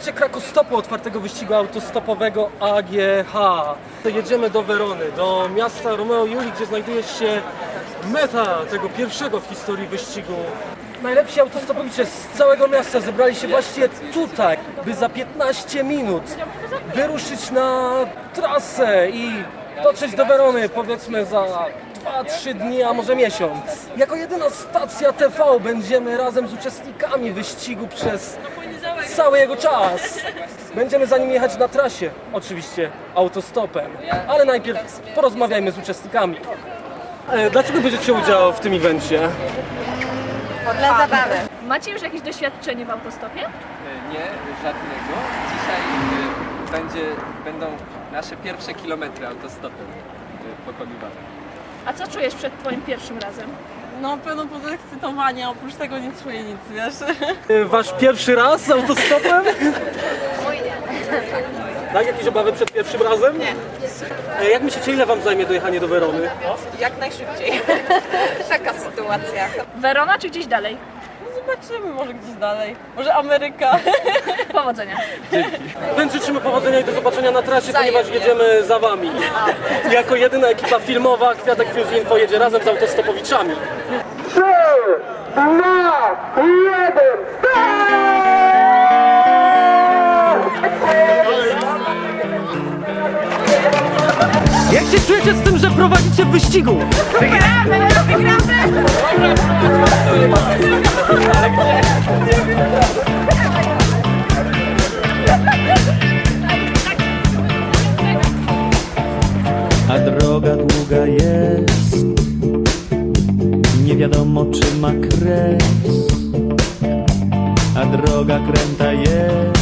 trakcie krakostopu otwartego wyścigu autostopowego AGH. Jedziemy do Werony, do miasta Romeo Juli, gdzie znajduje się meta tego pierwszego w historii wyścigu. Najlepsi autostopowicze z całego miasta zebrali się właśnie tutaj, by za 15 minut wyruszyć na trasę i dotrzeć do Werony powiedzmy za 2-3 dni, a może miesiąc. Jako jedyna stacja TV będziemy razem z uczestnikami wyścigu przez cały jego czas. Będziemy za nim jechać na trasie, oczywiście autostopem, ale najpierw porozmawiajmy z uczestnikami. E, Dlaczego bierzecie udział w tym evencie? Dla zabawy. Macie już jakieś doświadczenie w autostopie? Nie, żadnego. Dzisiaj y, będzie, będą nasze pierwsze kilometry autostopem y, pokonywane. A co czujesz przed twoim pierwszym razem? No pełno podekscytowania, oprócz tego nie czuję nic, wiesz. E, Wasz pierwszy raz z autostopem? Tak? Jakieś obawy przed pierwszym razem? Nie. Jak myślicie, ile wam zajmie dojechanie do Werony? Jak najszybciej. Taka sytuacja. Werona czy gdzieś dalej? Zobaczymy, może gdzieś dalej. Może Ameryka. Powodzenia. Więc życzymy powodzenia i do zobaczenia na trasie, ponieważ jedziemy za wami. Jako jedyna ekipa filmowa Kwiatek Films Info jedzie razem z autostopowiczami. Jak się czujecie z tym, że prowadzicie w wyścigu? a droga długa jest. Nie wiadomo czy ma kres, a droga kręta jest.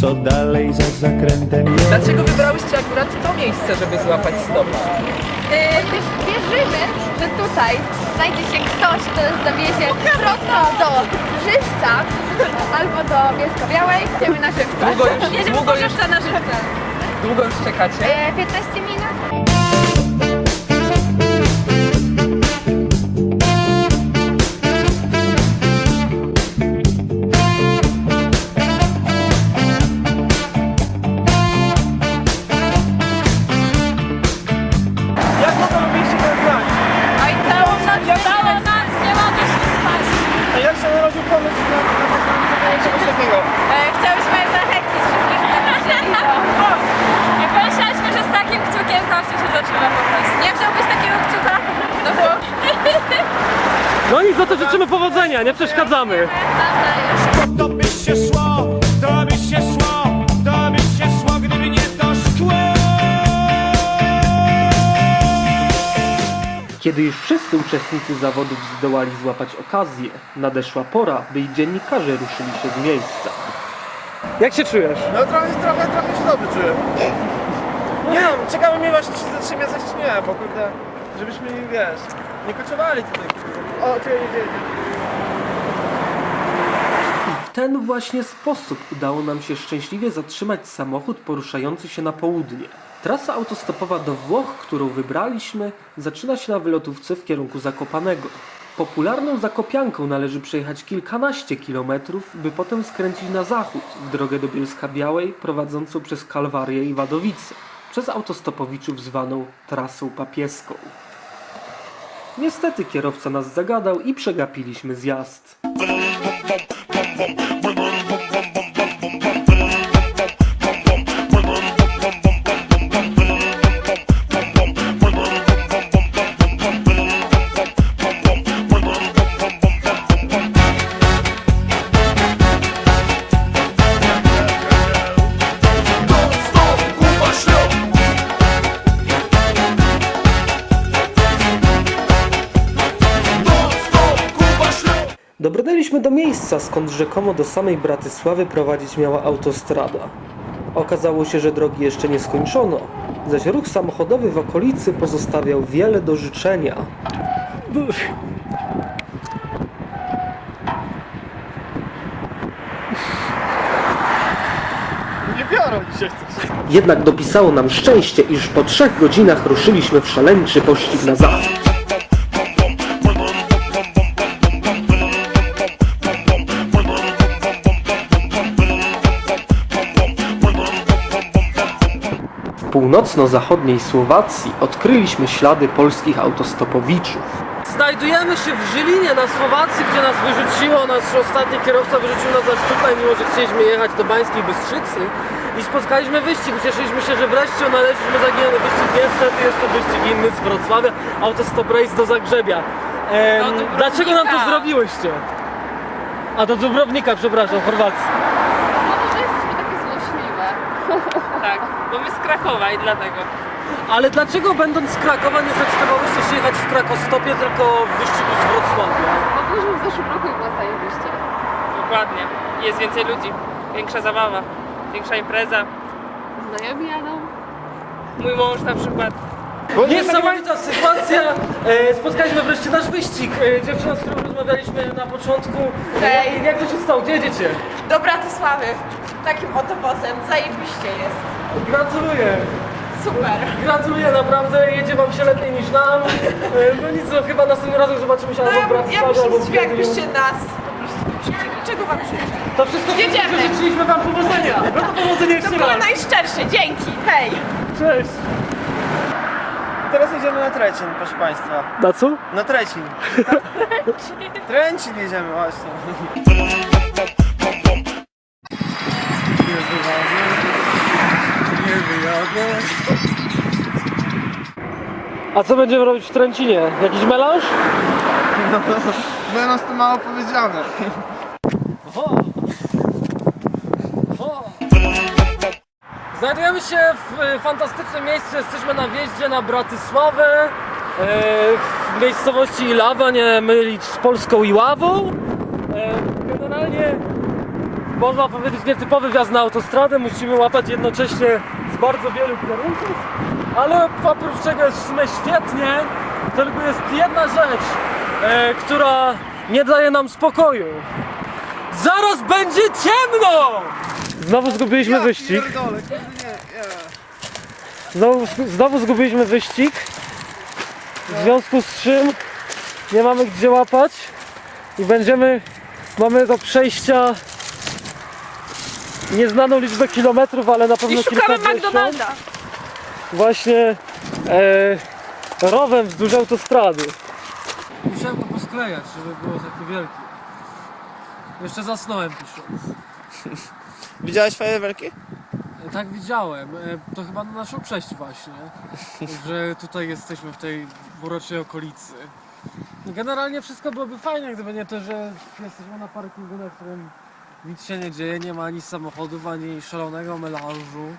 Co dalej za zakrętem jest? Dlaczego wybrałyście akurat to miejsce, żeby złapać stop? Yy, wierzymy, że tutaj znajdzie się ktoś, kto nas zawiezie prosto do Żywca albo do Bielsko-Białej. Idziemy na Żywca. Długo już, Jedziemy długo już, Żywca na Żywca. długo już czekacie? Yy, 15 minut. No to życzymy powodzenia, nie przeszkadzamy. To by się szło, to by się szło, to by się szło, gdyby nie to szkło. Kiedy już wszyscy uczestnicy zawodów zdołali złapać okazję, nadeszła pora, by i dziennikarze ruszyli się z miejsca. Jak się czujesz? No trochę, trochę, trochę się dobrze czuję. Nie no, czekamy mnie właśnie czy się zatrzyma coś czy nie, bo kurde, żebyśmy, wiesz, nie koczowali tutaj. Jedzie. W ten właśnie sposób udało nam się szczęśliwie zatrzymać samochód poruszający się na południe. Trasa autostopowa do Włoch, którą wybraliśmy, zaczyna się na wylotówce w kierunku Zakopanego. Popularną Zakopianką należy przejechać kilkanaście kilometrów, by potem skręcić na zachód, w drogę do Bielska Białej, prowadzącą przez Kalwarię i Wadowice, przez autostopowiczów zwaną Trasą Papieską. Niestety kierowca nas zagadał i przegapiliśmy zjazd. Miejsca, skąd rzekomo do samej Bratysławy prowadzić miała autostrada. Okazało się, że drogi jeszcze nie skończono, zaś ruch samochodowy w okolicy pozostawiał wiele do życzenia. Nie biorą dzisiaj. Jednak dopisało nam szczęście, iż po trzech godzinach ruszyliśmy w szaleńczy pościg na zachód. Północno-zachodniej Słowacji odkryliśmy ślady polskich autostopowiczów. Znajdujemy się w Żylinie na Słowacji, gdzie nas wyrzuciło, nasz ostatni kierowca wyrzucił nas aż tutaj, mimo że chcieliśmy jechać do Bańskiej Bystrzycy i spotkaliśmy wyścig. Cieszyliśmy się, że wreszcie odnaleźliśmy zaginiony wyścig. Niestety jest to wyścig inny z Wrocławia, Autostop Race do Zagrzebia. Dubrownika. dlaczego nam to zrobiłyście? A do Dubrownika, przepraszam, Chorwacji. No to jesteśmy takie złośliwe. Tak, bo my z Krakowa i dlatego. Ale dlaczego będąc z Krakowa nie zdecydowałyście się jechać w Krakostopie, tylko w wyścigu z Wrocławia? Bo byliśmy w zeszłym roku i było zajebiście. Dokładnie. Jest więcej ludzi, większa zabawa, większa impreza. Znajomi jadą. Mój mąż na przykład. Niesamowita sytuacja! E, spotkaliśmy wreszcie nasz wyścig. E, dziewczyna, z którą rozmawialiśmy na początku. Cześć. Jak, jak to się stało? Gdzie jedziecie? Do Bratysławy. Takim oto wozem. Zajebiście jest. Gratuluję! Super. Gratuluję, naprawdę jedzie wam się lepiej niż nam. E, no nic, no chyba następnym razem zobaczymy się No albo w ja, ja Bratysławie, bym albo się w zdziwiła, Wiedniu. jakbyście nas po prostu. Czego wam życzę? To wszystko Jedziemy. że życzyliśmy wam powodzenia. No to powodzenia To jeszcze było raz. najszczersze. Dzięki. Hej. Cześć! Teraz jedziemy na Trecin, proszę Państwa. Na co? Na Trecin. Trencin jedziemy właśnie. A co będziemy robić w Tręcinie? Jakiś melanż? Będą to mało powiedziane. Znajdujemy się w e, fantastycznym miejscu, jesteśmy na wjeździe na Bratysławę, e, w miejscowości Ilawa, nie mylić z polską Iławą. E, generalnie można powiedzieć nietypowy wjazd na autostradę, musimy łapać jednocześnie z bardzo wielu kierunków, ale oprócz czego jest w sumie świetnie, tylko jest jedna rzecz, e, która nie daje nam spokoju. Zaraz będzie ciemno! Znowu zgubiliśmy wyścig. Pierdolę, kurde, nie, nie. Znowu, znowu zgubiliśmy wyścig. W związku z czym nie mamy gdzie łapać i będziemy, mamy do przejścia nieznaną liczbę kilometrów, ale na pewno I szukamy kilkadziesiąt. McDonalda. Właśnie e, rowem wzdłuż autostrady. Musiałem to posklejać, żeby było takie wielkie. Jeszcze zasnąłem pisząc. Widziałeś fajerwerki? Tak widziałem. E, To chyba na naszą cześć właśnie, że tutaj jesteśmy w tej uroczej okolicy. Generalnie wszystko byłoby fajnie, gdyby nie to, że jesteśmy na parkingu, na którym nic się nie dzieje, nie ma ani samochodów, ani szalonego melanżu.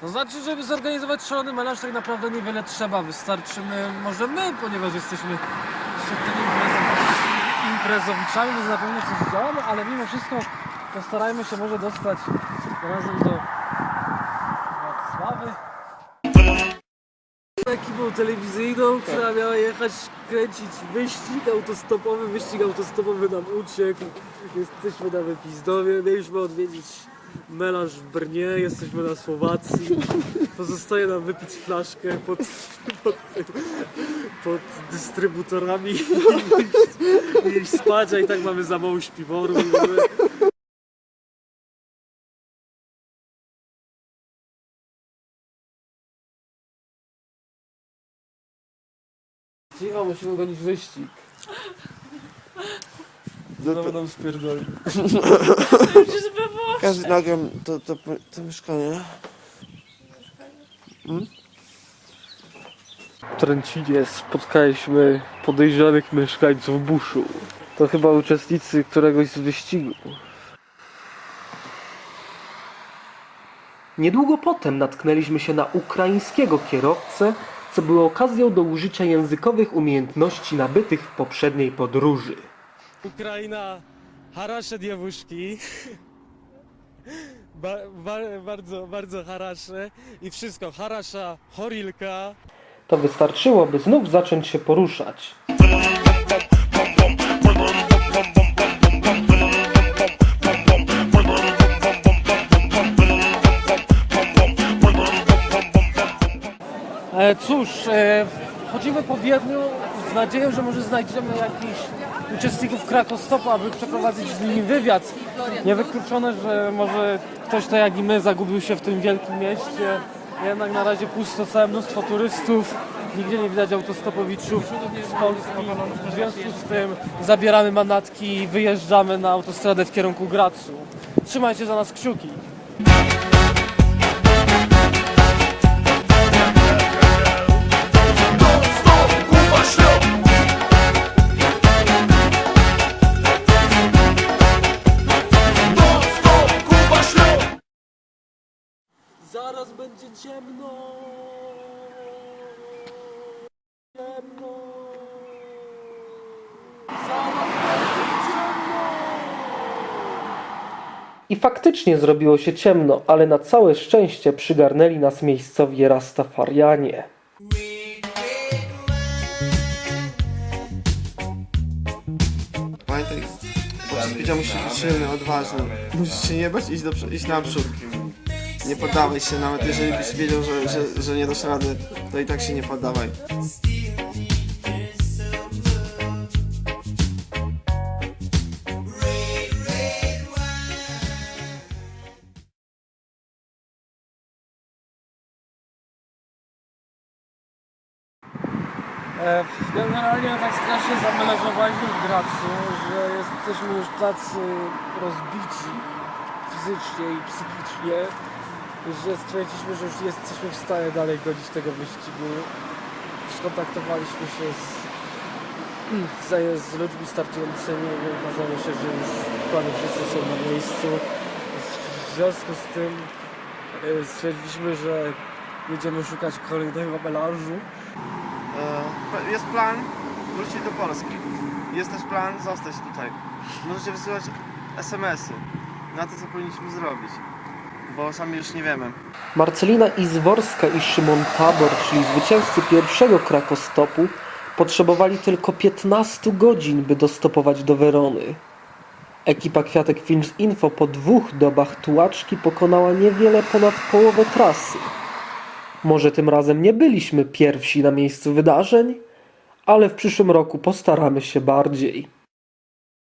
To znaczy, żeby zorganizować szalony melanż tak naprawdę niewiele trzeba, wystarczy my, może my, ponieważ jesteśmy świetnymi imprezow- imprezowiczami, więc na pewno coś działamy, ale mimo wszystko postarajmy się może dostać razem do Władysławy. Telewizyjną, która miała jechać kręcić wyścig autostopowy, wyścig autostopowy nam uciekł. Jesteśmy na Wypizdowie, mieliśmy odwiedzić melanż w Brnie, jesteśmy na Słowacji. Pozostaje nam wypić flaszkę pod, pod, pod dystrybutorami i iść, iść spać, a i tak mamy za mało śpiworu. Cicho, musimy gonić wyścig. Znowu nam spierdoli. Każdy nagram to, to, to mieszkanie. W Tręcinie spotkaliśmy podejrzanych mieszkańców buszu. To chyba uczestnicy któregoś z wyścigów. Niedługo potem natknęliśmy się na ukraińskiego kierowcę, co było okazją do użycia językowych umiejętności nabytych w poprzedniej podróży. Ukraina harasze dziewuszki. Ba, ba, bardzo, bardzo harasze i wszystko, harasza, horilka. To wystarczyło, by znów zacząć się poruszać. Cóż, e, chodzimy po Wiedniu z nadzieją, że może znajdziemy jakichś uczestników Krakostopu, aby przeprowadzić z nimi wywiad. Niewykluczone, że może ktoś tak jak i my zagubił się w tym wielkim mieście Jednak na razie pusto, całe mnóstwo turystów. Nigdzie nie widać autostopowiczów z Polski. W związku z tym zabieramy manatki i wyjeżdżamy na autostradę w kierunku Gracu. Trzymajcie za nas kciuki. Zaraz będzie ciemno. Ciemno. Zaraz będzie ciemno. I faktycznie zrobiło się ciemno, ale na całe szczęście przygarnęli nas miejscowi Rastafarianie. Pamiętaj, podczas picia musisz być silny, odważny. Musisz się nie bać, iść, do, przo- iść naprzód. Nie poddawaj się, nawet jeżeli byś wiedział, że, że, że nie dasz rady, to i tak się nie poddawaj. E, Generalnie tak strasznie zamelażowaliśmy w Gracu, że jesteśmy już tacy rozbici fizycznie i psychicznie, że stwierdziliśmy, że już jesteśmy w stanie dalej godzić tego wyścigu. Skontaktowaliśmy się z, z, z ludźmi startującymi i okazało się, że już prawie wszyscy są na miejscu. W związku z tym e, stwierdziliśmy, że jedziemy szukać kolejnego melanżu. E, jest plan wrócić do Polski. Jest też plan zostać tutaj. Możecie wysyłać SMS-y na to, co powinniśmy zrobić. Bo sami już nie wiemy. Marcelina Izworska i Szymon Tabor, czyli zwycięzcy pierwszego krakostopu, potrzebowali tylko 15 godzin, by dostopować do Werony. Ekipa Kwiatek Films Info po dwóch dobach tułaczki pokonała niewiele ponad połowę trasy. Może tym razem nie byliśmy pierwsi na miejscu wydarzeń, ale w przyszłym roku postaramy się bardziej.